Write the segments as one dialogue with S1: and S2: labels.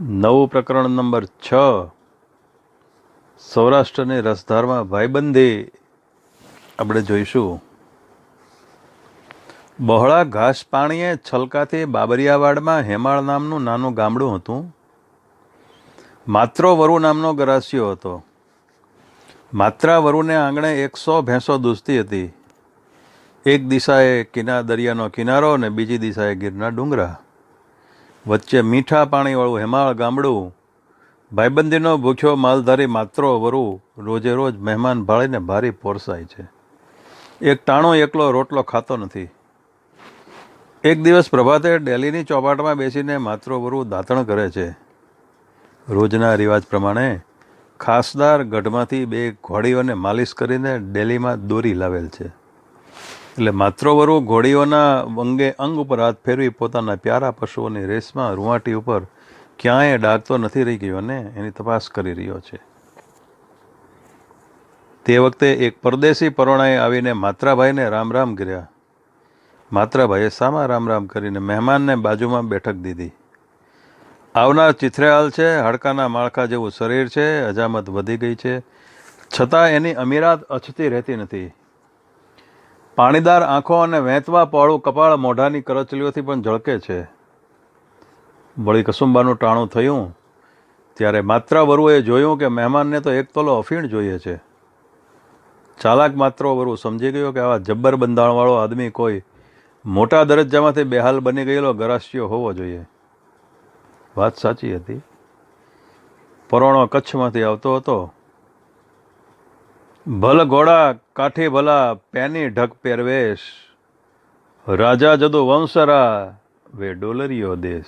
S1: નવું પ્રકરણ નંબર છ. સૌરાષ્ટ્રને રસધારમાં ભાઈબંધી આપણે જોઈશું. બહોળા ઘાસ પાણીએ છલકાથી બાબરિયાવાડમાં હેમાળ નામનું નાનું ગામડું હતું. માત્રો વરુ નામનો ગરાસિયો હતો. માત્રા વરુને આંગણે એકસો ભેંસો દૂસતી હતી. એક દિશાએ કિના દરિયાનો કિનારો અને બીજી દિશાએ ગીરના ડુંગરા. વચ્ચે મીઠા પાણીવાળું હેમાળ ગામડું, ભાઈબંધીનો ભૂખ્યો માલધારી માત્રો વરુ રોજે રોજ મહેમાન ભાળીને ભારી પોરસાય છે. એક ટાણો એકલો રોટલો ખાતો નથી. એક દિવસ પ્રભાતે ડેલીની ચોપાટમાં બેસીને માત્રો વરુ દાંતણ કરે છે. રોજના રિવાજ પ્રમાણે ખાસદાર ગઢમાંથી બે ઘોડીઓને માલિશ કરીને ડેલીમાં દોરી લાવેલ છે. એટલે માત્રોવરો ઘોડીઓના અંગે અંગ ઉપર હાથ ફેરવી પોતાના પ્યારા પશુઓની રેસમાં રૂવાટી ઉપર ક્યાંય ડાકતો નથી રહી ગયો ને, એની તપાસ કરી રહ્યો છે. તે વખતે એક પરદેશી પરોણાએ આવીને માત્રાભાઈને રામ રામ કર્યા. માત્રાભાઈએ સામા રામ રામ કરીને મહેમાનને બાજુમાં બેઠક દીધી. આવનાર ચિથરેહાલ છે, હાડકાના માળખા જેવું શરીર છે હજામત વધી ગઈ છે. છતાં એની અમીરાત અછતી રહેતી નથી. પાણીદાર આંખો અને વહેંચવા પાળું કપાળ મોઢાની કરચલીઓથી પણ ઝળકે છે. વળી કસુંબાનું ટાણું થયું, ત્યારે માત્રા વરુએ જોયું કે મહેમાનને તો એક તોલો અફીણ જોઈએ છે. ચાલાક માત્રો વરુ સમજી ગયો કે આવા જબ્બર બંધાણવાળો આદમી કોઈ મોટા દરજ્જામાંથી બેહાલ બની ગયેલો ગરાસિયો હોવો જોઈએ. વાત સાચી હતી. પરોણો કચ્છમાંથી આવતો હતો ભલ ઘોડા કાઠી ભલા પેની ઢક પહેરવેશ. રાજા જદુ વંશરા વે ડોલરીયો દેશ.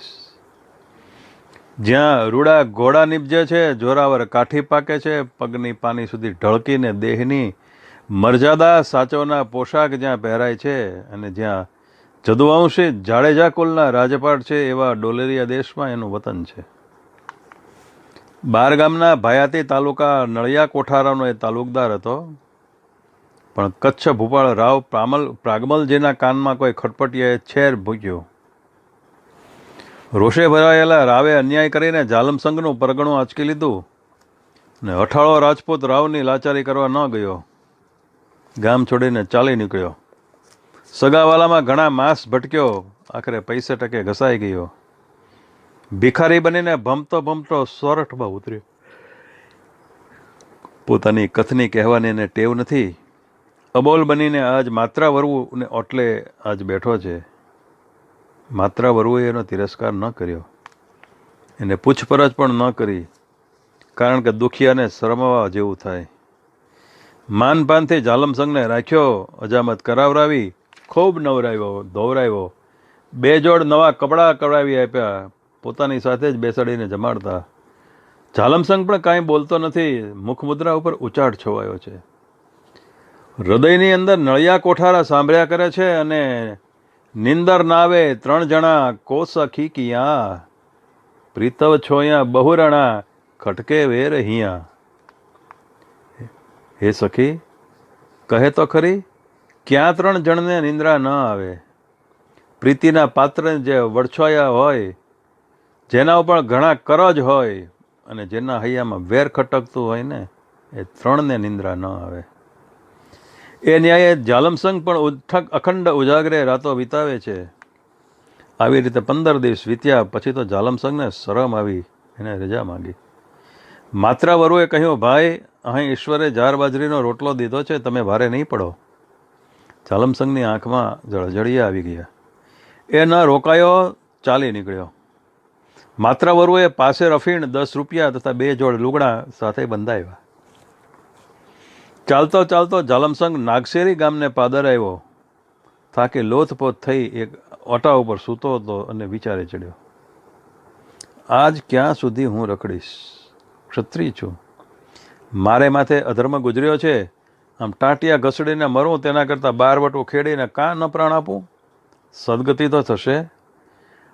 S1: જ્યાં રૂડા ઘોડા નીપજે છે, જોરાવર કાઠી પાકે છે, પગની પાની સુધી ઢળકીને દેહની મર્યાદા સાચવના પોશાક જ્યાં પહેરાય છે અને જ્યાં જદુવંશી જાડેજા કુલના રાજપાટ છે, એવા ડોલેરિયા દેશમાં એનું વતન છે. બાર ગામના ભાયાતી તાલુકા નળિયા કોઠારાનો એ તાલુકદાર હતો. પણ કચ્છ ભૂપાળ રાવ પ્રામલ પ્રાગમલજીના કાનમાં કોઈ ખટપટીએ છેર ભૂક્યો. રોષે ભરાયેલા રાવે અન્યાય કરીને જાલમસંઘનું પરગણું આંચકી લીધું ને અઠાળો રાજપૂત રાવની લાચારી કરવા ન ગયો. ગામ છોડીને ચાલી નીકળ્યો. સગાવાલામાં ઘણા માંસ ભટક્યો. આખરે પૈસે ટકે ઘસાઈ ગયો. ભિખારી બનીને ભમતો ભમતો સોરઠમાં ઉતર્યો. પોતાની કથની કહેવાની એને ટેવ નથી. અબોલ બનીને આજ માત્રા વરવું ને ઓટલે આજ બેઠો છે. માત્રા વરવું એનો તિરસ્કાર ન કર્યો. એને પૂછપરછ પણ ન કરી, કારણ કે દુખિયાને શરમવા જેવું થાય. માનપાનથી જાલમસંગને રાખ્યો, અજામત કરાવરાવી, ખૂબ નવરાવ્યો દોવરાવ્યો બે જોડ નવા કપડાં કરાવી આપ્યા. પોતાની સાથે જ બેસાડીને જમાડતા. જાલમસંગ પણ કાંઈ બોલતો નથી. મુખમુદ્રા ઉપર ઉચાટ છવાયો છે. હૃદયની અંદર નળિયા કોઠારા સાંભળ્યા કરે છે અને નિંદર નાવે ત્રણ જણા કોસ ખીકિયા પ્રીતવ છોયા બહુરણા ખટકે વેર હિયા. હે સખી, કહે તો ખરી, ક્યાં ત્રણ જણને નિંદ્રા ન આવે? પ્રીતિના પાત્રને જે વડછોયા હોય જેના ઉપર ઘણા કરજ હોય અને જેના હૈયામાં વેર ખટકતું હોય ને, એ ત્રણને નિંદ્રા ન આવે. એ ન્યાયે જાલમસંગ પણ ઉઠક અખંડ ઉજાગરે રાતો વિતાવે છે. આવી રીતે પંદર દિવસ વીત્યા પછી તો જાલમસંગને શરમ આવી, એને રજા માંગી. માત્રા વરુએ કહ્યું, ભાઈ, અહીં ઈશ્વરે જાર બાજરીનો રોટલો દીધો છે, તમે ભારે નહીં પડો. જાલમસંગની આંખમાં જળજળિયા આવી ગયા. એ ન રોકાયો ચાલી નીકળ્યો. માત્ર વરુએ પાસે રફીણ દસ રૂપિયા તથા બે જોડ લુગડા સાથે બંધાવ્યા. ચાલતો ચાલતો જાલમસંગ નાગશેરી ગામને પાદર આવ્યો. થાકે લોથપોથ થઈ એક ઓટા ઉપર સૂતો હતો અને વિચારે ચડ્યો. આજ ક્યાં સુધી હું રખડીશ? ક્ષત્રિય છું. મારે માથે અધર્મ ગુજર્યો છે. આમ ટાંટિયા ઘસડીને મરું તેના કરતાં બાર વટો ખેડીને કાં ન પ્રાણ આપું? સદગતિ તો થશે.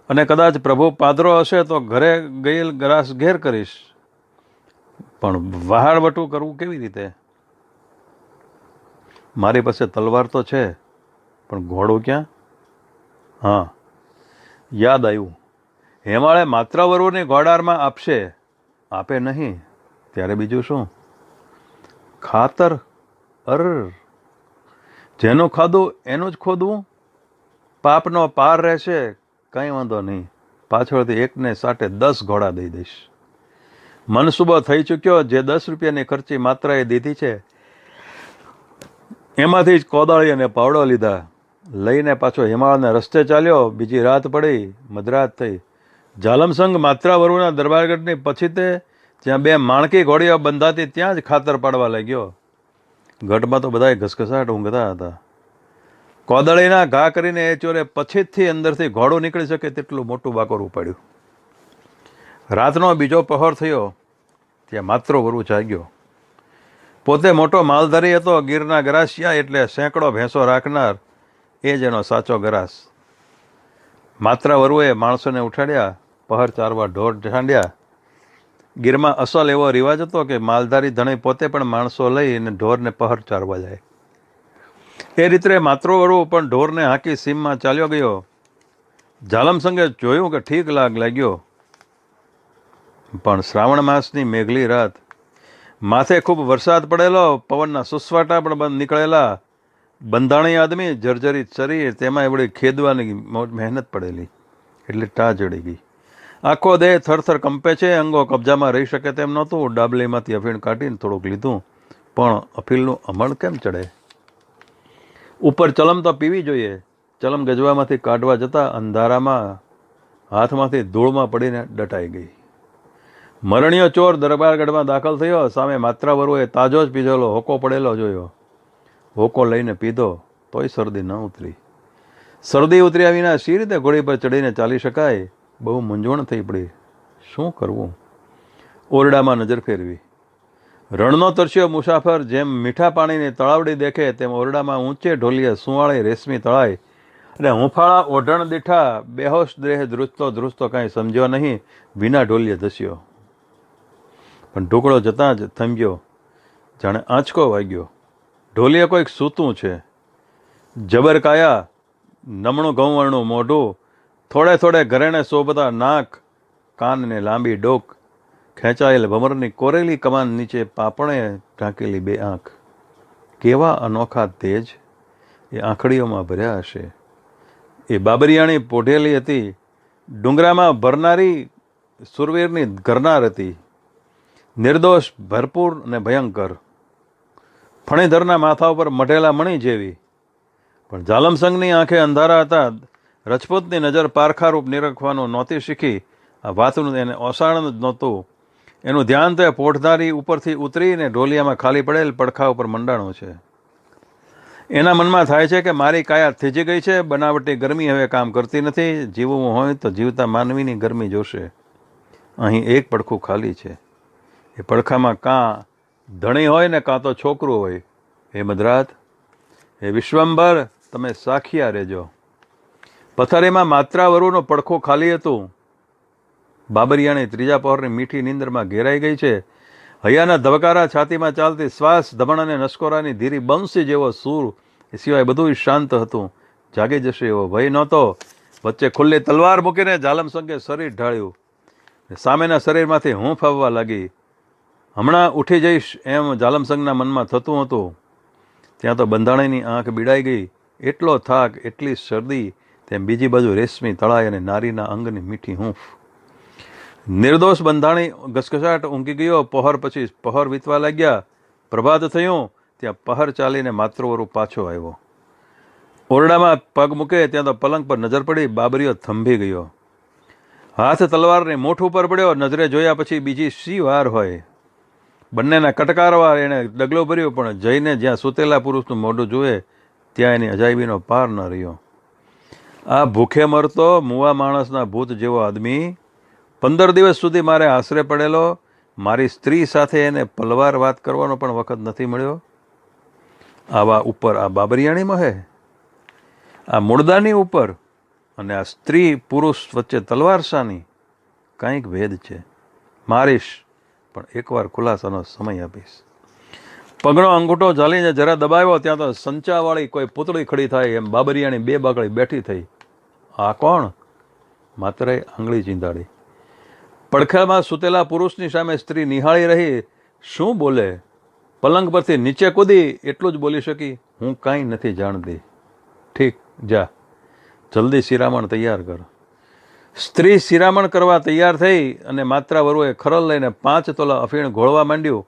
S1: અને કદાચ પ્રભુ પાદરો હશે તો ઘરે ગયેલ ગ્રાસ ઘેર કરીશ. પણ વહાડવટું કરવું કેવી રીતે? મારી પાસે તલવાર તો છે, પણ ઘોડો ક્યાં? હા, યાદ આવ્યું. હેમાળે માત્ર વરુની ઘોડારમાં આપશે. આપે નહીં, ત્યારે બીજું શું? ખાતર અર જેનું ખાધું એનું જ ખોદવું? પાપનો પાર રહેશે કંઈ વાંધો નહીં. પાછળથી એકને સાટે દસ ઘોડા દઈ દઈશ. મનસુબો થઈ ચૂક્યો, જે દસ રૂપિયાની ખર્ચી માત્રાએ દીધી છે. એમાંથી જ કોદાળી અને પાવડો લીધા. લઈને પાછો હિમાલયના રસ્તે ચાલ્યો, બીજી રાત પડી, મધરાત થઈ. જાલમસંગ માત્રા વરુના દરબારગઢની પછી તે ત્યાં બે માણકી ઘોડીઓ બંધાતી ત્યાં જ ખાતર પાડવા લાગ્યો. ગઢમાં તો બધાય ઘસઘસાટ ઊંઘતા હતા. કોદળીના ઘા કરીને એ ચોરે પછીથી અંદરથી ઘોડું નીકળી શકે તેટલું મોટું બાકોર ઉપાડ્યું. રાતનો બીજો પહોર થયો, ત્યાં માત્ર વરુ જાગ્યો. પોતે મોટો માલધારી હતો, ગીરના ગરાસિયા એટલે સેંકડો ભેંસો રાખનાર, એ જ એનો સાચો ગરાસ. માત્ર વરુએ માણસોને ઉઠાડ્યા, પહર ચારવા ઢોર ઢાંડ્યા. ગીરમાં અસલ એવો રિવાજ હતો કે માલધારી ધણી પોતે પણ માણસો લઈ અને ઢોરને પહર ચારવા જાય. એ રીતે માત્રો વરુ પણ ઢોરને હાંકી સીમમાં ચાલ્યો ગયો. જાલમસંગે જોયું કે ઠીક લાગ લાગ્યો. પણ શ્રાવણ માસની મેઘલી રાત. માથે ખૂબ વરસાદ પડેલો, પવનના સુસવાટા પણ નીકળેલા. બંધાણી આદમી જર્જરિત શરીર, તેમાં એવડી ખેદવાની મહેનત પડેલી. એટલે ટા ચડી ગઈ. આખો દેહ થરથર કંપે છે, અંગો કબજામાં રહી શકે તેમ નહોતું. ડાબલીમાંથી અફીણ કાઢીને થોડુંક લીધું. પણ અફીલનું અમળ કેમ ચડે? ઉપર ચલમ તો પીવી જોઈએ. ચલમ ગજવામાંથી કાઢવા જતાં અંધારામાં હાથમાંથી ધૂળમાં પડીને દટાઈ ગઈ. મરણીયો ચોર દરબારગઢમાં દાખલ થયો. સામે માત્રાવરુએ તાજો જ પીધેલો હોકો પડેલો જોયો. હોકો લઈને પીધો, તોય શરદી ન ઉતરી. શરદી ઉતર્યા વિના શી રીતે ઘોડી પર ચડીને ચાલી શકાય? બહુ મૂંઝવણ થઈ પડી. શું કરવું? ઓરડામાં નજર ફેરવી. રણનો તરસ્યો મુસાફર જેમ મીઠા પાણીની તળાવડી દેખે, તેમ ઓરડામાં ઊંચે ઢોલીએ સુવાળી રેશમી તળાય. અને હુંફાળા ઓઢણ દીઠા બેહોશ દેહ ધ્રુજતો ધ્રુજતો કાંઈ સમજ્યો નહીં વિના ઢોલીએ ધસ્યો. પણ ઢોકળો જતાં જ થંભ્યો. જાણે આંચકો વાગ્યો. ઢોલીએ કોઈક સૂતું છે. જબરકાયા નમણું ઘઉંવરણું મોઢું, થોડે થોડે ઘરેણે શોભતા નાક, કાનને લાંબી ડોક ખેંચાયેલ ભમરની કોરેલી કમાન નીચે પાપણે ઢાંકેલી બે આંખ. કેવા અનોખા તેજ એ આંખડીઓમાં ભર્યા હશે. એ બાબરિયાણી પોઢેલી હતી. ડુંગરામાં ભરનારી સુરવીરની ઘરનાર હતી. નિર્દોષ, ભરપૂર અને ભયંકર. ફણીધરના માથા ઉપર મઢેલા મણી જેવી. પણ જાલમસંગની આંખે અંધારા હતા. રજપૂતની નજર પારખારૂપ નિરખવાનું નહોતી શીખી. આ વાતનું એને ઓસાણ જ નહોતું. એનું ધ્યાન તે પોઠધારી ઉપરથી ઉતરીને ઢોલિયામાં ખાલી પડેલ પડખા ઉપર મંડાણો છે. એના મનમાં થાય છે કે મારી કાયા થીજી ગઈ છે, બનાવટી ગરમી હવે કામ કરતી નથી, જીવવું હોય તો જીવતા માનવીની ગરમી જોશે. અહીં એક પડખું ખાલી છે. એ પડખામાં કાં ધણી હોય ને કાં તો છોકરું હોય. હે મધરાત, હે વિશ્વંભર, તમે સાખિયા રહેજો. પથારીમાં માત્રાવરુનો પડખું ખાલી હતું. બાબરિયાણી ત્રીજા પહોરની મીઠી નીંદરમાં ઘેરાઈ ગઈ છે. હૈયાના ધબકારા છાતીમાં ચાલતી શ્વાસ ધમણ અને નસકોરાની ધીરી બંસી જેવો સૂર એ સિવાય બધું શાંત હતું. જાગી જશે એવો ભય નહોતો. વચ્ચે ખુલ્લી તલવાર મૂકીને જાલમસંગે શરીર ઢાળ્યું. સામેના શરીરમાંથી હું ફાવવા લાગી. હમણાં ઉઠી જઈશ એમ જાલમસંગના મનમાં થતું હતું. ત્યાં તો બંધાણીની આંખ બીડાઈ ગઈ. એટલો થાક, એટલી શરદી, તેમ બીજી બાજુ રેશમી તળાઈ અને નારીના અંગની મીઠી હૂંફ. નિર્દોષ બંધાણી ઘસઘસાટ ઊંઘી ગયો, પહોર પછી પહોર વીતવા લાગ્યા. પ્રભાત થયો, ત્યાં પહર ચાલીને માતૃવરુ પાછો આવ્યો. ઓરડામાં પગ મૂકે ત્યાં તો પલંગ પર નજર પડી, બાબરીઓ થંભી ગયો. હાથ તલવારને મોઠ ઉપર પડ્યો, નજરે જોયા પછી બીજી સી વાર હોય? બંનેના કટકારવાર એણે ડગલો ભર્યો, પણ જઈને જ્યાં સૂતેલા પુરુષનું મોઢું જુએ, ત્યાં એની અજાયબીનો પાર ન રહ્યો. આ ભૂખે મરતો, મુવા માણસના ભૂત જેવો આદમી પંદર દિવસ સુધી મારે આશરે પડેલો મારી સ્ત્રી સાથે એને પલવાર વાત કરવાનો પણ વખત નથી મળ્યો. આવા ઉપર આ બાબરિયાણી મહે, આ મૂળદાની ઉપર અને આ સ્ત્રી પુરુષ વચ્ચે તલવાર શાની કંઈક ભેદ છે. મારીશ, પણ એકવાર ખુલાસાનો સમય આપીશ. પગનો અંગૂઠો ઝાલીને જરા દબાવ્યો ત્યાં તો સંચાવાળી કોઈ પૂતળી ખડી થાય એમ બાબરિયાની બે બાકડી બેઠી થઈ. આ કોણ? માત્ર આંગળી ચીંધાડી. પડખામાં સૂતેલા પુરુષની સામે સ્ત્રી નિહાળી રહી, શું બોલે? પલંગ પરથી નીચે કૂદી, એટલું જ બોલી શકી? હું કાંઈ નથી જાણતી. ઠીક, જા. જલ્દી શિરામણ તૈયાર કર. સ્ત્રી શિરામણ કરવા તૈયાર થઈ અને માત્રા વરુએ ખરલ લઈને પાંચ તોલા અફીણ ઘોળવા માંડ્યું.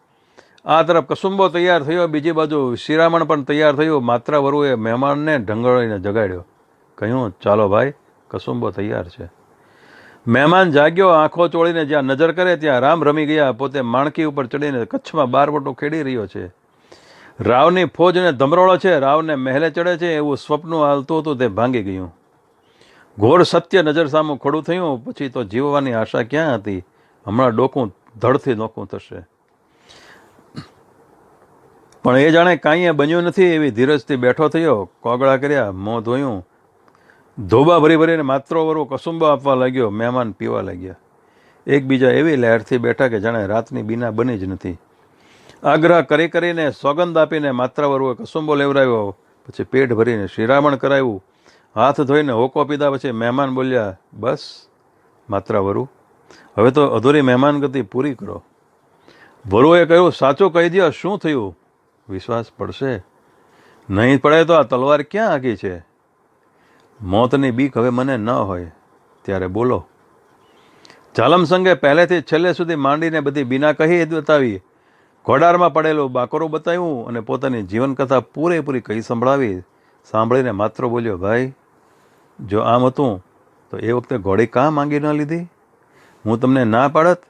S1: આ તરફ કસુંબો તૈયાર થયો, બીજી બાજુ શિરામણ પણ તૈયાર થયું. માત્રા વરુએ મહેમાનને ઢંગળીને જગાડ્યો. કહ્યું, ચાલો ભાઈ, કસુંબો તૈયાર છે. મહેમાન જાગ્યો, આંખો ચોળીને જ્યાં નજર કરે ત્યાં રામ રમી ગયા, પોતે માણકી ઉપર ચડીને કચ્છમાં બારવટો ખેડી રહ્યો છે. રાવની ફોજને ધમરોળો છે, રાવને મહેલે ચડે છે, એવું સ્વપ્ન હાલતું હતું, તે ભાંગી ગયું. ઘોર સત્ય નજર સામું ખડું થયું, પછી તો જીવવાની આશા ક્યાં હતી? હમણાં ડોકું ધડથી નોખું થશે. પણ એ જાણે કાંઈએ બન્યું નથી, એવી ધીરજથી બેઠો થયો, કોગળા કર્યા, મોં ધોયું ધોબા ભરી ભરીને માત્રો વરો કસુંબો આપવા લાગ્યો, મહેમાન પીવા લાગ્યા. એકબીજા એવી લહેરથી બેઠા કે જાણે રાતની બીના બની જ નથી. આગ્રહ કરી કરીને સોગંદ આપીને માત્ર વરુએ કસુંબો લેવડાવ્યો, પછી પેટ ભરીને શિરામણ કરાવ્યું. હાથ ધોઈને હોકો પીધા પછી મહેમાન બોલ્યા, બસ, માત્ર વરુ. હવે તો અધૂરી મહેમાન ગતિ પૂરી કરો. વરુએ કહ્યું, સાચું કહી દો શું થયું? વિશ્વાસ પડશે? નહીં પડે તો આ તલવાર ક્યાં આગી છે? મોતની બીક હવે મને ન હોય, ત્યારે બોલો. જાલમસંગે પહેલેથી છેલ્લે સુધી માંડીને બધી બીના કહી બતાવી, ઘોડારમાં પડેલું બાકરો બતાવ્યું અને પોતાની જીવનકથા પૂરેપૂરી કહી સંભળાવી, સાંભળીને માત્ર બોલ્યો, ભાઈ, જો આમ હતું, તો એ વખતે ઘોડી કાં માંગી ન લીધી? હું તમને ના પાડત?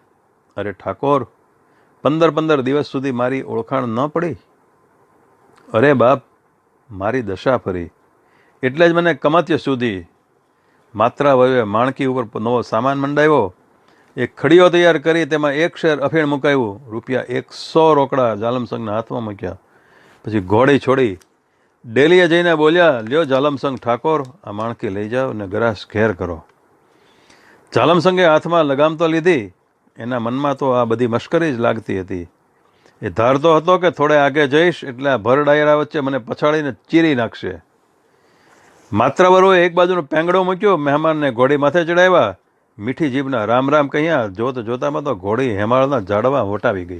S1: અરે ઠાકોર, પંદર પંદર દિવસ સુધી મારી ઓળખાણ ન પડી? અરે બાપ, મારી દશા ફરી. એટલે જ મને કમત્ય સુધી માત્રા વયે માણકી ઉપર નવો સામાન મંડાવ્યો. એક ખડીઓ તૈયાર કરી તેમાં એક શેર અફીણ મુકાવ્યું. રૂપિયા એકસો રોકડા જાલમસંગના હાથમાં મૂક્યા. પછી ઘોડી છોડી ડેલીએ જઈને બોલ્યા, લ્યો જાલમસંગ ઠાકોર, આ માણકી લઈ જાઓ અને ગ્રાસ ઘેર કરો. જાલમસંગે હાથમાં લગામ તો લીધી. એના મનમાં તો આ બધી મશ્કરી જ લાગતી હતી. એ ધારતો હતો કે થોડે આગે જઈશ એટલે આ ભર ડાયરા વચ્ચે મને પછાડીને ચીરી નાખશે. માત્ર વરોએ એક બાજુનો પેંગડો મૂક્યો, મહેમાનને ઘોડી માથે ચડાવ્યા. મીઠી જીભના રામ રામ કહ્યા, જોત જોતામાં તો ઘોડી હેમાળના ઝાડવા વટાવી ગઈ.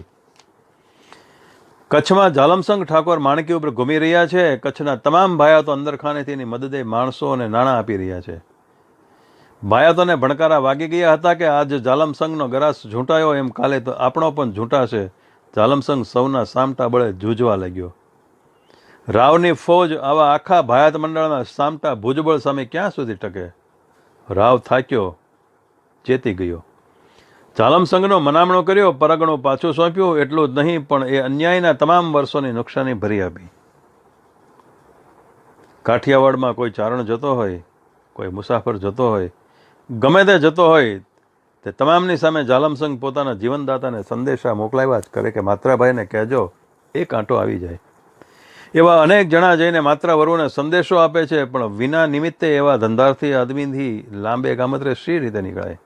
S1: કચ્છમાં જાલમસંગ ઠાકોર માણકી ઉપર ઘૂમી રહ્યા છે. કચ્છના તમામ ભાયાતો અંદરખાનેથી એની મદદે માણસો અને નાણાં આપી રહ્યા છે. ભાયાતોને ભણકારા વાગી ગયા હતા કે આજ જાલમસંગનો ગરાસ ઝૂંટાયો એમ કાલે તો આપણો પણ ઝૂંટાશે. જાલમસંગ સૌના સામટા બળે જૂજવા લાગ્યો. રાવની ફોજ આવા આખા ભાયાત મંડળના સામટા ભુજબળ સામે ક્યાં સુધી ટકે? રાવ થાક્યો, ચેતી ગયો. જાલમસંગનો મનામણો કર્યો, પરગણો પાછું સોંપ્યું, એટલું જ નહીં, પણ એ અન્યાયના તમામ વર્ષોની નુકસાની ભરી આપી. કાઠિયાવાડમાં કોઈ ચારણ જતો હોય, કોઈ મુસાફર જતો હોય, ગમે તે જતો હોય, તે તમામની સામે જાલમસંગ પોતાના જીવનદાતાને સંદેશા મોકલાવ્યા જ કરે કે, માત્રાભાઈને કહેજો એ કાંટો આવી જાય. એવા અનેક જણા જઈને માત્ર વરુને સંદેશો આપે છે, પણ વિના નિમિત્તે એવા ધંધાર્થી આદમીથી લાંબે ગામત્રે શી રીતે નીકળાય?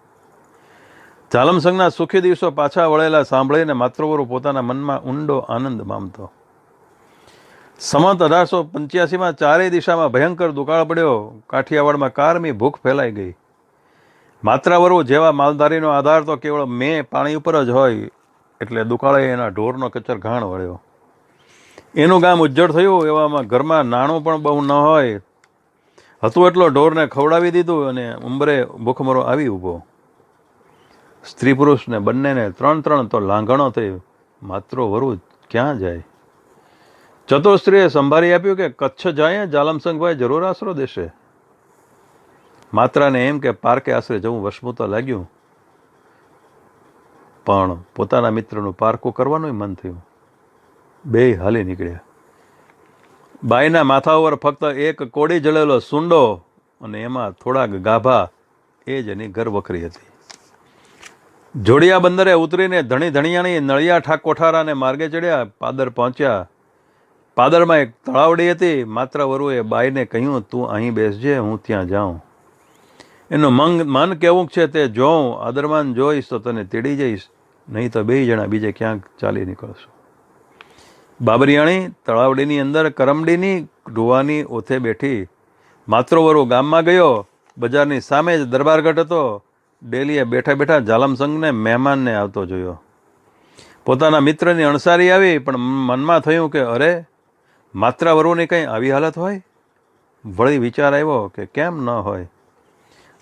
S1: જાલમસંગના સુખી દિવસો પાછા વળેલા સાંભળીને માતૃવરુ પોતાના મનમાં ઊંડો આનંદ મામતો. સમત અઢારસો પંચ્યાસીમાં ચારેય દિશામાં ભયંકર દુકાળ પડ્યો. કાઠિયાવાડમાં કારમી ભૂખ ફેલાઈ ગઈ. માત્રાવરુ જેવા માલધારીનો આધાર તો કેવળ મેં પાણી ઉપર જ હોય, એટલે દુકાળે એના ઢોરનો કચર ઘાણ વળ્યો. એનું ગામ ઉજ્જડ થયું, એવામાં ઘરમાં નાણું પણ બહુ ન હોય. હતું એટલો ઢોરને ખવડાવી દીધું અને ઉંબરે ભૂખમરો આવી ઊભો. સ્ત્રી પુરુષને બંનેને ત્રણ ત્રણ તો લાંઘણો થઈ, માત્ર વરુ ક્યાં જાય? ચતુર્સ્ત્રીએ સંભાળી આપ્યું કે કચ્છ જાય, જાલમસંગભાઈ જરૂર આશરો દેશે. માત્રાને એમ કે પાર્કે આશરે જવું વશમું તો લાગ્યું. પણ પોતાના મિત્રનું પારકું કરવાનું મન થયું. બે હાલી નીકળ્યા. બાઈના માથા ઉપર ફક્ત એક કોડી જળેલો સુંડો અને એમાં થોડાક ગાભા, એ જ એની ઘરવખરી હતી. જોડિયા બંદરે ઉતરીને ધણી ધણિયાણી નળિયા ઠાક કોઠારાને માર્ગે ચડ્યા, પાદર પહોંચ્યા. પાદરમાં એક તળાવડી હતી, માત્ર વરુએ બાઈને કહ્યું, તું અહીં બેસજે, હું ત્યાં જાઉં. એનું મંગ, મન કેવું છે તે જોઉં, આદરમાન જોઈશ તો તને તેડી જઈશ, નહીં તો બે જણા બીજે ક્યાંક ચાલી નીકળશું. બાબરિયાણી તળાવડીની અંદર કરમડીની ઢોવાની ઓથે બેઠી માત્રોવરો ગામમાં ગયો. બજારની સામે જ દરબારગઢ હતો. ડેલીએ બેઠા બેઠા જાલમસંગને મહેમાનને આવતો જોયો. પોતાના મિત્રની અણસારી આવી, પણ મનમાં થયું કે, અરે, માત્રાવરોની કંઈ આવી હાલત હોય? વળી વિચાર આવ્યો કે, કેમ ન હોય?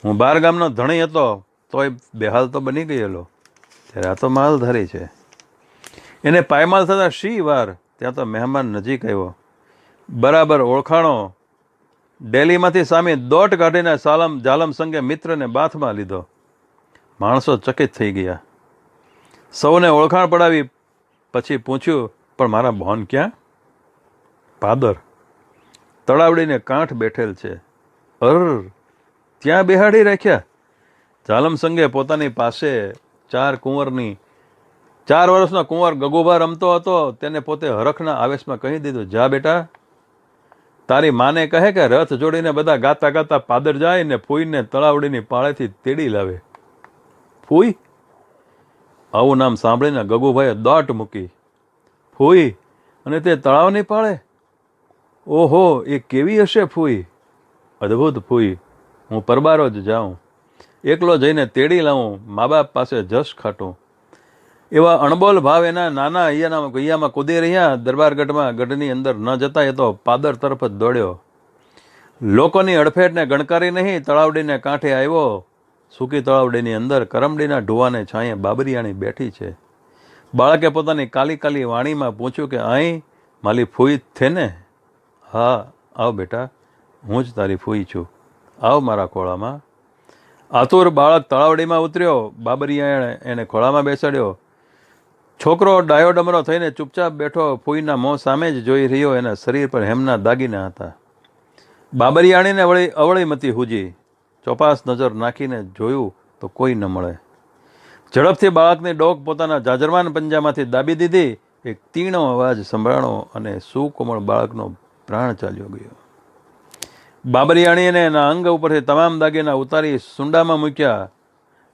S1: હું બાર ગામનો ધણી હતો, તોય બેહાલ તો બની ગયેલો. ત્યારે આ તો માલધારી છે. એને પાયમાલ થતાં શી વાર? ત્યાં તો મહેમાન નજીક આવ્યો. બરાબર ઓળખાણો. ડેલીમાંથી સામે દોટ કાઢીને સાલમ જાલમ સંગે મિત્રને બાથમાં લીધો. માણસો ચકિત થઈ ગયા. સૌને ઓળખાણ પડાવી પછી પૂછ્યું, પણ મારા બોન ક્યાં? પાદર. તળાવડીને કાંઠ બેઠેલ છે. અર, ત્યાં બેહાડી રાખ્યા. જાલમ સંગે પોતાની પાસે ચાર કુંવરની ચાર વર્ષનો કુંવર ગગુભા રમતો હતો, તેને પોતે હરખના આવેશમાં કહી દીધું, જા બેટા, તારી માને કહે કે રથ જોડીને બધા ગાતા ગાતા પાદર જાય ને ફૂઈને તળાવડીની પાળેથી તેડી લાવે. ફૂઈ? આવું નામ સાંભળીને ગગુભાઈએ દોટ મૂકી. ફૂઈ? અને તે તળાવની પાળે? ઓહો, એ કેવી હશે ફૂઈ? અદ્ભુત ફૂઈ. હું પરબારો જ જાઉં. એકલો જઈને તેડી લાવું, મા બાપ પાસે જશ ખાટું. એવા અણબોલ ભાવ એના નાના અહીંયાના ગૈયામાં કૂદી રહ્યા, દરબારગઢમાં ગઢની અંદર ન જતા એ તો પાદર તરફ જ દોડ્યો. લોકોની અડફેટને ગણકારી નહીં, તળાવડીને કાંઠે આવ્યો. સૂકી તળાવડીની અંદર કરમડીના ઢુવાને છાંયે બાબરિયાણી બેઠી છે. બાળકે પોતાની કાલી કાલી વાણીમાં પૂછ્યું કે, અહીં માલી ફૂઈ છે ને? હા, આવ બેટા, હું જ તારી ફૂઈ છું. આવ મારા ખોળામાં. આતુર બાળક તળાવડીમાં ઉતર્યો. બાબરિયાએ એને ખોળામાં બેસાડ્યો. છોકરો ડાયો ડમરો થઈને ચૂપચાપ બેઠો ફૂઈના મોં સામે જ જોઈ રહ્યો એના શરીર પર હેમના દાગીના હતા. બાબરિયાણીને વળી અવળીમતી હુજી. ચોપાસ નજર નાખીને જોયું તો કોઈ ન મળે. ઝડપથી બાળકની ડોક પોતાના જાજરમાન પંજામાંથી દાબી દીધી. એક તીણો અવાજ સંભળાણો અને સુકોમળ બાળકનો પ્રાણ ચાલ્યો ગયો. બાબરિયાણીને એના અંગ ઉપરથી તમામ દાગીના ઉતારી સુંડામાં મૂક્યા.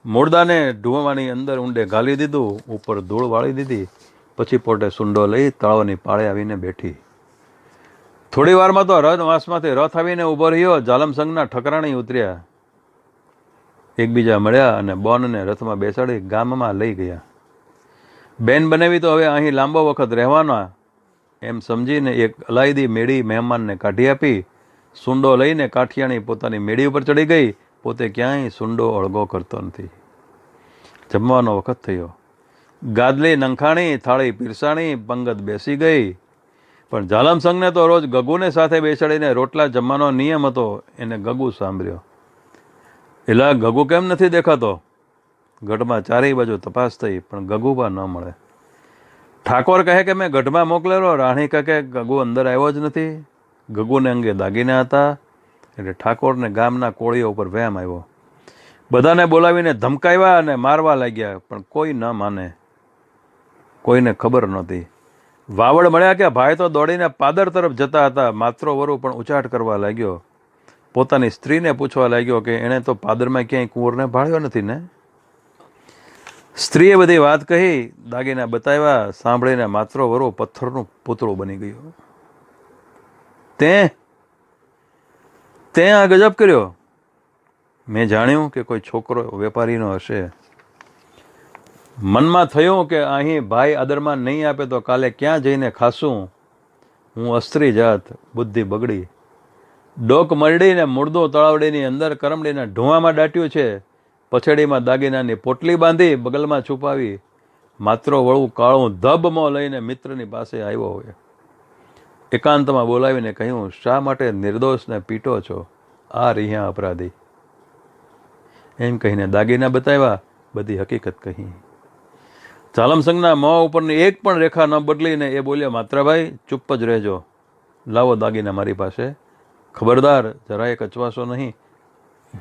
S1: મૂળદાને ઢૂંવાની અંદર ઊંડે ગાલી દીધું, ઉપર ધૂળ વાળી દીધી, પછી પોતે સુંડો લઈ તળાવની પાળે આવીને બેઠી. થોડી વારમાં તો રથવાસમાંથી રથ આવીને ઊભો રહ્યો જાલમસંગના ઠકરાણી ઉતર્યા. એકબીજા મળ્યા અને બોનને રથમાં બેસાડી ગામમાં લઈ ગયા. બેન બનાવી તો હવે અહીં લાંબો વખત રહેવાના. એમ સમજીને એક અલાયદી મેળી મહેમાનને કાઢી આપી, સુંડો લઈને કાઠિયાણી પોતાની મેળી ઉપર ચડી ગઈ પોતે ક્યાંય સુંડો અળગો કરતો નથી. જમવાનો વખત થયો. ગાદલી નંખાણી, થાળી પીરસાણી, પંગત બેસી ગઈ. પણ જાલમસંગને તો રોજ ગગુને સાથે બેસાડીને રોટલા જમવાનો નિયમ હતો, એને ગગુ સાંભળ્યો. એલા, ગગુ કેમ નથી દેખાતો? ગઢમાં ચારેય બાજુ તપાસ થઈ, પણ ગગુબા ન મળે. ઠાકોર કહે કે મેં ગઢમાં મોકલેલો, રાણી કહે કે ગગુ અંદર આવ્યો જ નથી. ગગુને અંગે દાગીના હતા. એટલે ઠાકોરને ગામના કોળીઓ ઉપર વહેમ આવ્યો. બધાને બોલાવીને ધમકાવ્યા અને મારવા લાગ્યા, પણ કોઈ ન માને. કોઈને ખબર નહોતી. વાવડ મળ્યા કે ભાઈ તો દોડીને પાદર તરફ જતા હતા માત્રો વરુ પણ ઉચાટ કરવા લાગ્યો. પોતાની સ્ત્રીને પૂછવા લાગ્યો કે એણે તો પાદરમાં ક્યાંય કુંવરને ભાળ્યો નથી ને? સ્ત્રીએ બધી વાત કહી, દાગીના બતાવ્યા, સાંભળીને માત્ર વરો પથ્થરનું પૂતળું બની ગયું. તે તે આ ગજબ કર્યો. મેં જાણ્યું કે કોઈ છોકરો વેપારીનો હશે. મનમાં થયું કે અહીં ભાઈ આદરમાં નહીં આપે તો કાલે ક્યાં જઈને ખાશું? હું અસ્ત્રી જાત, બુદ્ધિ બગડી. ડોક મરડીને મૂળદો તળાવડીની અંદર કરમડીના ઢુંવામાં દાટ્યું છે. પછડીમાં દાગીનાની પોટલી બાંધી બગલમાં છુપાવી. માત્ર વળું કાળું ધબમાં લઈને મિત્રની પાસે આવ્યો હોય. એકાંતમાં બોલાવીને કહ્યું, શા માટે નિર્દોષને પીટો છો? આ રહ્યા અપરાધી. એમ કહીને દાગીના બતાવ્યા, બધી હકીકત કહી. ચાલમસંગના મોં ઉપરની એક પણ રેખા ન બદલીને એ બોલ્યા, માત્રાભાઈ, ચૂપ જ રહેજો. લાવો દાગીના મારી પાસે. ખબરદાર, જરાય કચવાશો નહીં.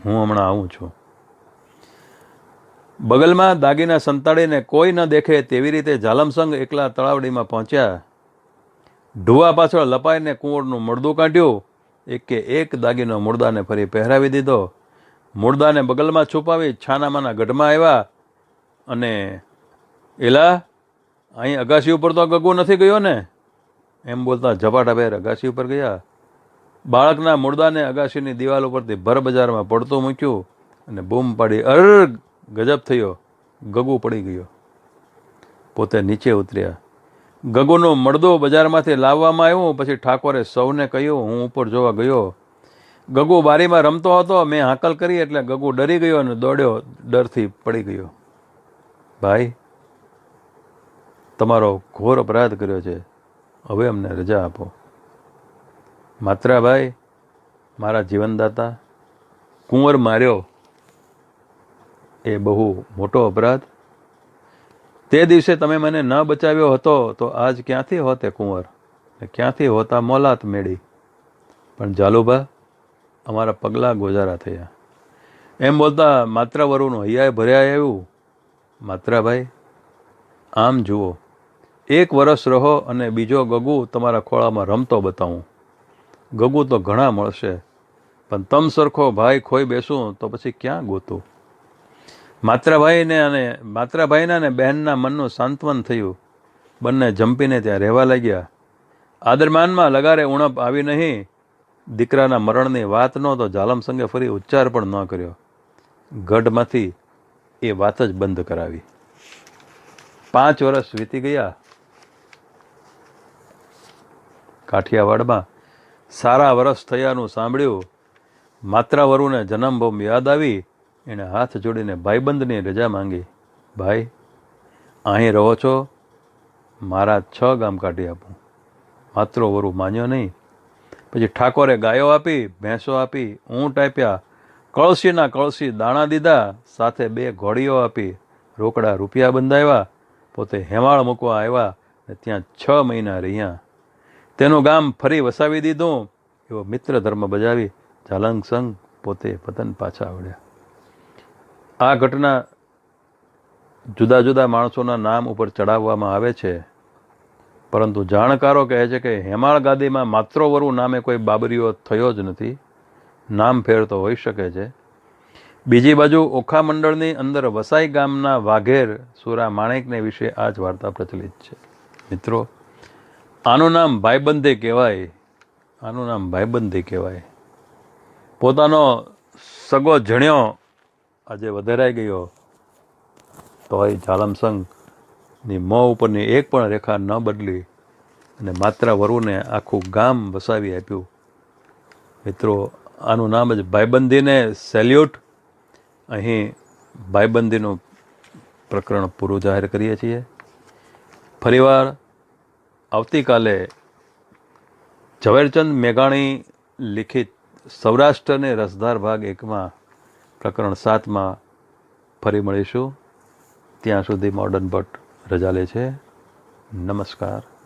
S1: હું હમણાં આવું છું. બગલમાં દાગીના સંતાડીને કોઈ ન દેખે તેવી રીતે ઝાલમસંગ એકલા તળાવડીમાં પહોંચ્યા. ઢુવા પાછળ લપાઈને કુંવરનું મળદું કાઢ્યું. એક એક દાગીનો મુર્દાને ફરી પહેરાવી દીધો. મુર્દાને બગલમાં છુપાવી છાનામાના ગઢમાં આવ્યા અને એલા, અહીં અગાસી ઉપર તો ગગુ નથી ગયો ને? એમ બોલતા ઝપાટાભેર અગાસી ઉપર ગયા. બાળકના મુર્દાને અગાશીની દિવાલ ઉપરથી ભર બજારમાં પડતું મૂક્યું અને બૂમ પાડી અર ગજબ થયો. ગગુ પડી ગયો. પોતે નીચે ઉતર્યા. ગગુનો મળદો બજારમાંથી લાવવામાં આવ્યો, પછી ઠાકોરે સૌને કહ્યું, હું ઉપર જોવા ગયો. ગગો બારીમાં રમતો હતો, મેં હાકલ કરી એટલે ગગો ડરી ગયો અને દોડ્યો, ડરથી પડી ગયો. ભાઈ, તમારો ઘોર અપરાધ કર્યો છે. હવે અમને રજા આપો. માત્રાભાઈ મારા જીવનદાતા, કુંવર માર્યો. એ બહુ મોટો અપરાધ તે દિવસે તમે મને ન બચાવ્યો હતો, તો આજ ક્યાંથી હોતે કુંવર? ને ક્યાંથી હોતા મોલાત મેળી? પણ જાલુભા, અમારા પગલાં ગોજારા થયા. એમ બોલતા માત્રાવરુનું હૈયાએ ભર્યા આવ્યું માત્રાભાઈ, આમ જુઓ. એક વરસ રહો અને બીજો ગગુ તમારા ખોળામાં રમતો બતાવું. ગગુ તો ઘણા મળશે, પણ તમ સરખો ભાઈ ખોઈ બેસું તો પછી ક્યાં ગોતું? માત્રાભાઈને અને માત્રાભાઈના અને બહેનના મનનું સાંત્વન થયું. બંને જંપીને ત્યાં રહેવા લાગ્યા. આદરમાનમાં લગારે ઉણપ આવી નહીં. દીકરાના મરણની વાત નો તો જાલમ સંગે ફરી ઉચ્ચાર પણ ન કર્યો. ગઢમાંથી એ વાત જ બંધ કરાવી. પાંચ વર્ષ વીતી ગયા. કાઠિયાવાડમાં સારા વર્ષ થયાનું સાંભળ્યું. માત્રાવરુને જન્મભૂમિ યાદ આવી. એણે હાથ જોડીને ભાઈબંધની રજા માંગી. ભાઈ, અહીં રહો છો? મારા છ ગામ કાઢી આપું. માત્ર વરુ માન્યો નહીં. પછી ઠાકોરે ગાયો આપી, ભેંસો આપી, ઊંટ આપ્યા, કળશીના કળશી દાણા દીધા, સાથે બે ઘોડીઓ આપી, રોકડા રૂપિયા બંધાવ્યા, પોતે હેમાળ મૂકવા આવ્યા ને ત્યાં છ મહિના રહ્યા. તેનું ગામ ફરી વસાવી દીધું. એવો મિત્ર ધર્મ બજાવી જાલંગ સંઘ પોતે વતન પાછા આવડ્યા. આ ઘટના જુદા જુદા માણસોના નામ ઉપર ચડાવવામાં આવે છે, પરંતુ જાણકારો કહે છે કે હેમાળ ગાદીમાં માત્રોવરુ નામે કોઈ બાબરીઓ થયો જ નથી, નામ ફેર તો હોઈ શકે છે. બીજી બાજુ ઓખા મંડળની અંદર વસાઈ ગામના વાઘેર સુરા માણેકને વિશે આ જ વાર્તા પ્રચલિત છે. મિત્રો, આનું નામ ભાઈબંધી કહેવાય, આનું નામ ભાઈબંધી કહેવાય. પોતાનો સગો જણ્યો આજે વધારાઈ ગયો. તોય જાલમસંગની મોં ઉપરની એક પણ રેખા ન બદલી અને માત્ર વરુને આખું ગામ વસાવી આપ્યું. મિત્રો, આનું નામ જ ભાઈબંધીને સેલ્યુટ. અહીં ભાઈબંધીનું પ્રકરણ પૂરું જાહેર કરીએ છીએ. ફરીવાર આવતીકાલે ઝવેરચંદ મેઘાણી લિખિત સૌરાષ્ટ્રને રસધાર ભાગ એકમાં પ્રકરણ સાતમાં ફરી મળીશું. ત્યાં સુધી મોર્ડન ભટ્ટ રજા લે છે. નમસ્કાર.